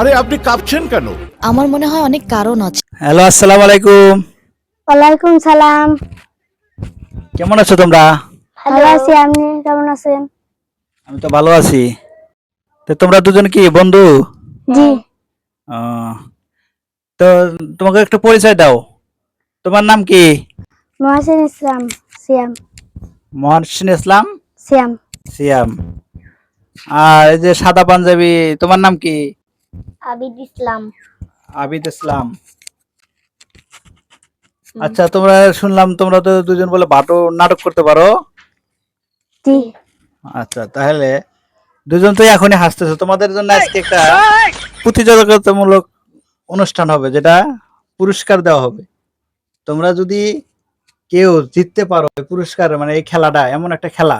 আরে আপনি কাঁপছেন কেন? আমার মনে হয় অনেক কারণ আছে। হ্যালো আসসালামু আলাইকুম। ওয়ালাইকুম সালাম। কেমন আছো তোমরা? ভালো আছি আপনি কেমন আছেন? আমি তো ভালো আছি। তো তোমরা দুজন কি বন্ধু? জি। তো তোমাকে একটু পরিচয় দাও। তোমার নাম কি? মহাসিন ইসলাম সিয়াম। মহাসিন ইসলাম? সিয়াম। সিয়াম। আর এই যে সাদা পাঞ্জাবি তোমার নাম কি? আবিদ ইসলাম। আবিদ ইসলাম। আচ্ছা তোমরা শুনলাম তোমরা তো দুজন বলে ভাটো নাটক করতে পারো। জি। আচ্ছা তাহলে দুজন তো এখনই হাসতেছো। তোমাদের জন্য আজকে একটা প্রতিযোগিতামূলক অনুষ্ঠান হবে যেটা পুরস্কার দেওয়া হবে। তোমরা যদি কেউ জিততে পারো পুরস্কার মানে এই খেলাটা এমন একটা খেলা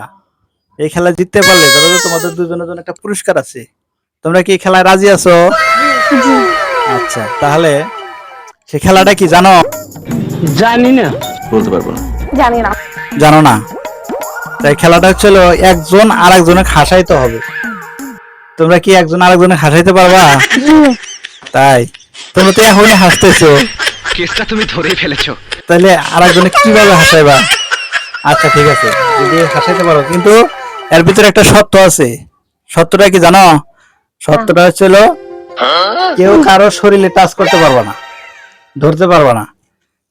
এই খেলা জিততে পারলে ধরো তোমাদের দুজনের জন্য একটা পুরস্কার আছে। তোমরা কি খেলায় রাজি আছো? আচ্ছা তাহলে সে খেলাটা কি জানো? জানি না। বলতে পারব না। জানি না। জানো না? তাই খেলাটা হচ্ছিল একজন আর একজনে হাসাইতে হবে। তোমরা কি একজন আরেকজনে হাসাইতে পারবা? তাই। তোমরা তো এখনই হাসতেছো। কেসটা তুমি ধরেই ফেলেছো। তাহলে আরেকজনে কীভাবে হাসাইবা? আচ্ছা ঠিক আছে। যদি হাসাইতে পারো। কিন্তু এর ভিতরে একটা সত্য আছে। সত্যটা কি জানো? শর্তটা হচ্ছিল কেউ কারও শরীরে টাচ করতে পারবা না ধরতে পারবা না।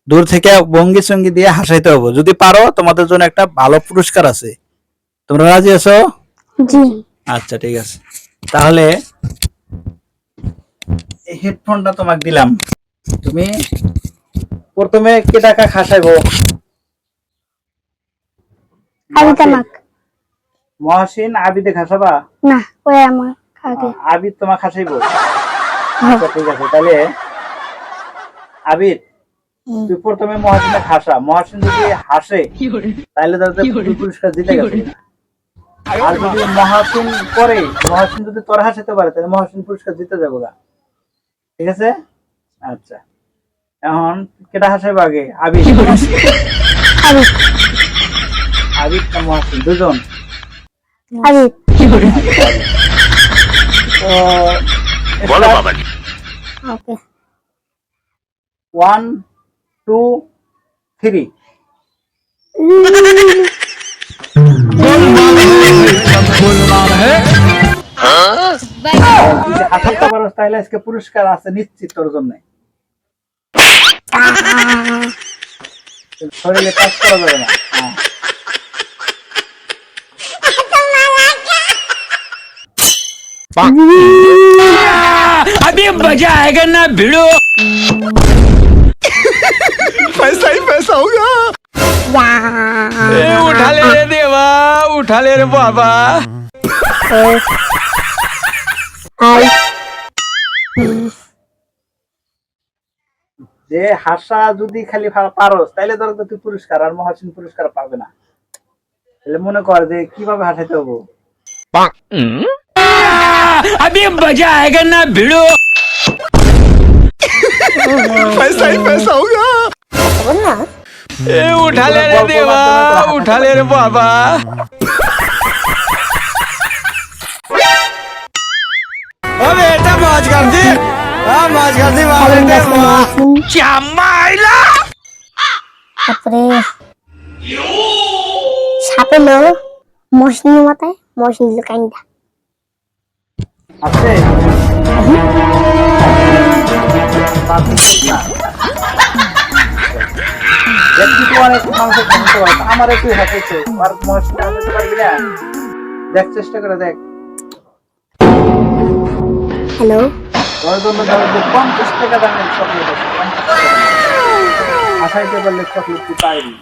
দূর থেকে ভঙ্গি সঙ্গি দিয়ে হাসাইতে হবে। যদি পারো তোমাদের জন্য একটা ভালো পুরস্কার আছে। তোমরা রাজি আছো? জি। আচ্ছা ঠিক আছে। তাহলে এই হেডফোনটা তোমাকে দিলাম। তুমি প্রথমে কে টাকা খাসাইবো? আবিদ আমাক মহাসিন আবিদে খাসাবা? না ওই আমার। আগে। আবিদ তোমার খাসাইবো আচ্ছা ঠিক আছে তাহলে আবিদ তুই প্রথমে মহাসিনে খাসা মহাসিন যদি হাসে তাহলে তাদের পুরস্কার জিতে গেছে। আর যদি মহাসিন করে মহাসিন যদি তোর হাসাতে পারে তাহলে মহাসিন পুরস্কার জিতে যাব গা। ঠিক আছে? আচ্ছা। এখন কেটা হাসাইবো আগে? আবিদ। আবিদ। আবিদ মহাসিন? দুজন। আবিদ। তো বলো বাবাজি। ওকে ওয়ান টু থ্রি আজকে পুরস্কার আছে নিশ্চিত তোর জন্য শরীরে কাজ করা যাবে না। अभी मजा आएगा ना भिड़ो पैसा ही पैसा होगा उठा ले रे देवा उठा ले रे बाबा আই যে হাসা যদি খালি পা- পারস তাহলে ধরো তো তুই পুরস্কার আর মহাসিন পুরস্কার পাবে না তাহলে মনে কর যে কিভাবে হাসাইতে হবো अभी मज़ा आएगा ना भिड़ो। पैसा ही पैसा होगा। ए उठा ले रे देवा उठा ले रे बाबा। अबे बेटा मौज कर दी। हाँ मौज कर दी वाले ने माँ क्या माइला अपने छापे लो मोशनी मत है मोशनी काइंड আছে। আমার একটু হাসাইছে আর মহাসিন হাসাইতে পারবি না। দেখ চেষ্টা করে দেখ। হ্যালো তোর জন্য ধরো পঞ্চাশ টাকা দামের চকলেট আছে। হাসাইতে পারলে চকলেট তুই পাইবি।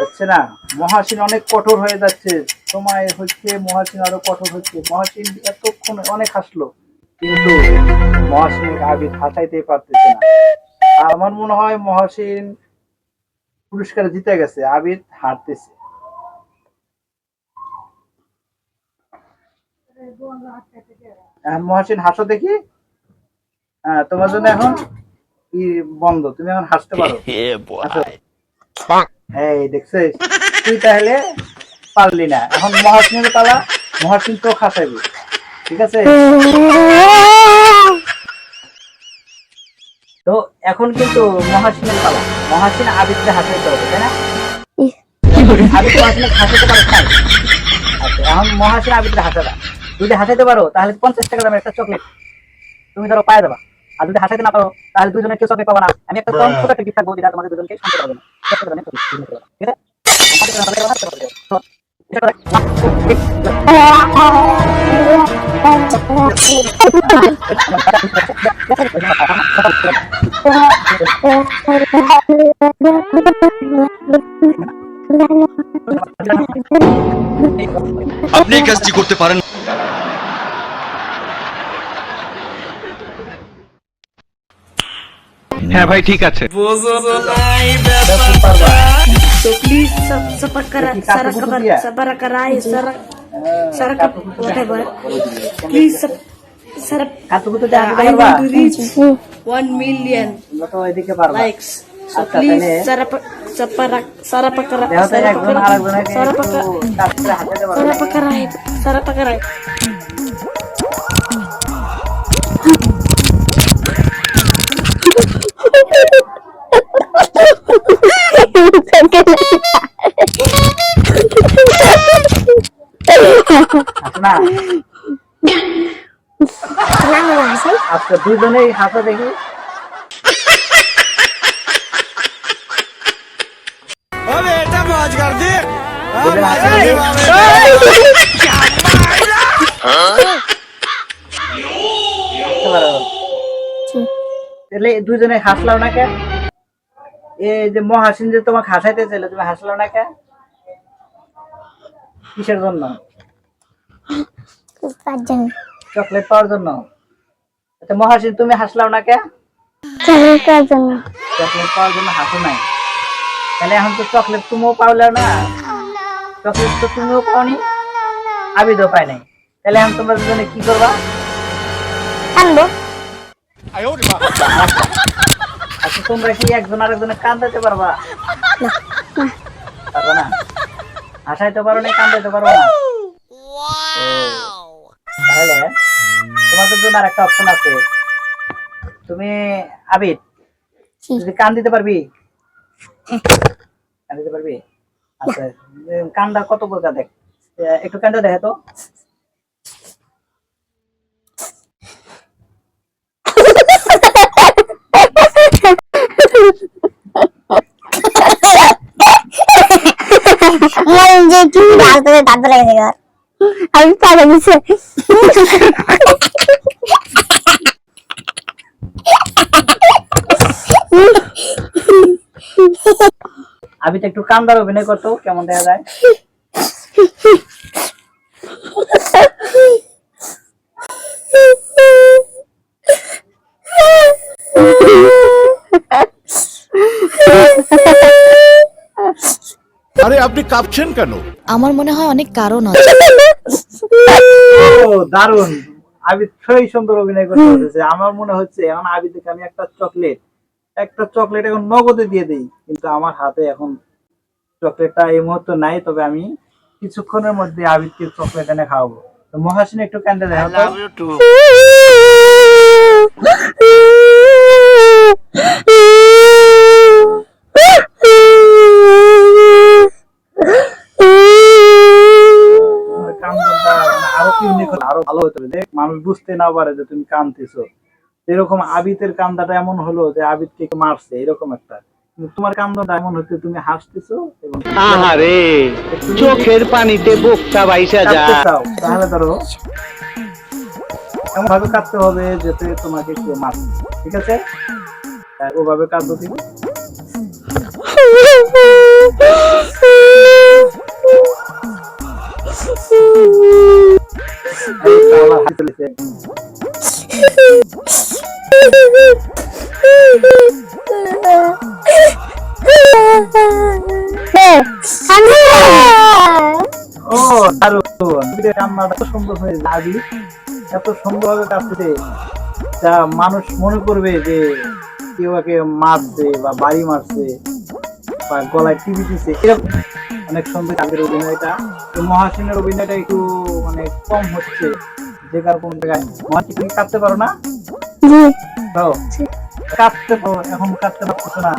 হচ্ছে না, মহাসিন অনেক কঠোর হয়ে যাচ্ছে। সময় হচ্ছে, মহাসিন আরও কঠোর হচ্ছে। মহাসিন এতক্ষণ অনেক হাসলো। কিন্তু মহাসিন আবিদ হাসাইতেই পারতেছে না। আমার মনে হয় মহাসিন পুরস্কার জিতে গেছে আবিদ হারতেছে। এখন মহাসিন হাসো দেখি। হ্যাঁ তোমার জন্য এখন ই বন্ধ তুমি এখন হাসতে পারো। এই দেখছিস তুই তাহলে পারলি না। এখন মহাসিনের পালা মহাসিন তো হাসাইবে ঠিক আছে? তো এখন কিন্তু মহাসিনের পালা। মহাসিন আবিদকে হাসাইতে হবে তাই না? আবিদ মহাসিনের হাসাইতে পারো নাই আচ্ছা এখন মহাসিন আবিদকে হাসাবা যদি হাসাইতে পারো তাহলে পঞ্চাশ টাকা দামের একটা চকলেট তুমি ধরো পায়ে দেবা। আর যদি হাসাইতে না পারো তাহলে দুজনে কেউ চকলেট পাবা না। আমি একটা কম ছোট একটা গিফট থাকব যেটা তোমাদের দুজনকে শান্তি পারবে না। ঠিক আছে? আপনি এই কাজটি করতে পারেন হ্যাঁ ভাই ঠিক আছে। please sub subscribe, Jadi kartu buku dia? subscribe, subscribe, Eh, kartu kutu whatever. dah. Please sub, sub, kartu kutu dah I পারবা want to reach one million তোমরা তো এদিকে পারবা likes. So আচ্ছা, please তাহলে- sarap sarap sarap দেখো তো একজন আরেকজনকে sarap একটু কাছে হাতে না। আচ্ছা দুজনেই হাসা দেখি। দুজনে হাসলাম না কে এই যে মহাসিন যে তোমাকে হাসাইতে চাইলে তুমি হাসলাম না কে কিসের জন্য? পাঁচজন চকলেট পাওয়ার জন্য? আচ্ছা মহাসিন তুমি হাসলাও না কে? চকলেটের জন্য। চকলেট পাওয়ার জন্য হাসো নাই। তাহলে এখন তো চকলেট তুমিও পাওলে না। চকলেট তো তুমিও পাওনি। আবিদও পাই নাই। তাহলে এখন তোমরা দুজনে কি করবা? আনব। আচ্ছা তোমরা কি একজন আরেকজনে কান্দাইতে পারবা? পারবা না? হাসাইতে পারো না কান্দাইতে পারো না? জন্য আর একটা অপশন আছে। তুমি আবিদ কি? যদি কান দিতে পারবি? কান দিতে পারবি? আচ্ছা উম, কানটা কত প্রকার দেখ। এ, একটু কানটা দেখে তো। মন যে কি ডাল তোকে দাঁত লেগে গেছে আমি পাগল দিছে আবিদ একটু কান্দার অভিনয় করতো কেমন দেখা যায়? আরে আপনি কাঁপছেন কেন? আমার মনে হয় অনেক কারণ আছে। ও দারুণ আবিদ সেই সুন্দর অভিনয় করতে হচ্ছে আমার মনে হচ্ছে এখন আবিদকে আমি একটা চকলেট একটা চকলেট এখন নগদে দিয়ে দেই। কিন্তু আমার হাতে এখন চকলেটটা এই মুহূর্তে নাই তবে আমি কিছুক্ষণের মধ্যে আবিদকে চকলেট এনে খাওয়াবো। তো মহাসিন একটু ক্যান্ডে দেখা হতো ভালো হতো দেখ মানুষ বুঝতে না পারে যে তুমি কান্দতেছো এরকম আবিদের কান্দাটা এমন হলো যে আবিদকে মারছে এরকম একটা। তোমার কান্দনটা এমন হচ্ছে তুমি হাসতেছো এবং আহারে চোখের পানিতে বোকটা বাইসা যা তাহলে ধরো এমন ভাবে কাঁদতে হবে যাতে তোমাকে কেউ মারছে ঠিক আছে? ওভাবে কাঁদো তুমি। মানুষ মনে করবে যে কেউ একে মারছে বা বাড়ি মারছে বা গলায় টিভি এরকম অনেক সুন্দর কাজের অভিনয়টা। তো মহাসিনের অভিনয়টা একটু মানে কম হচ্ছে। যে কার কোন জায়গায় কি তুমি কাঁদতে পারো না? জি। তো কাঁদতে পারো এখন কাঁদতে পারছ না।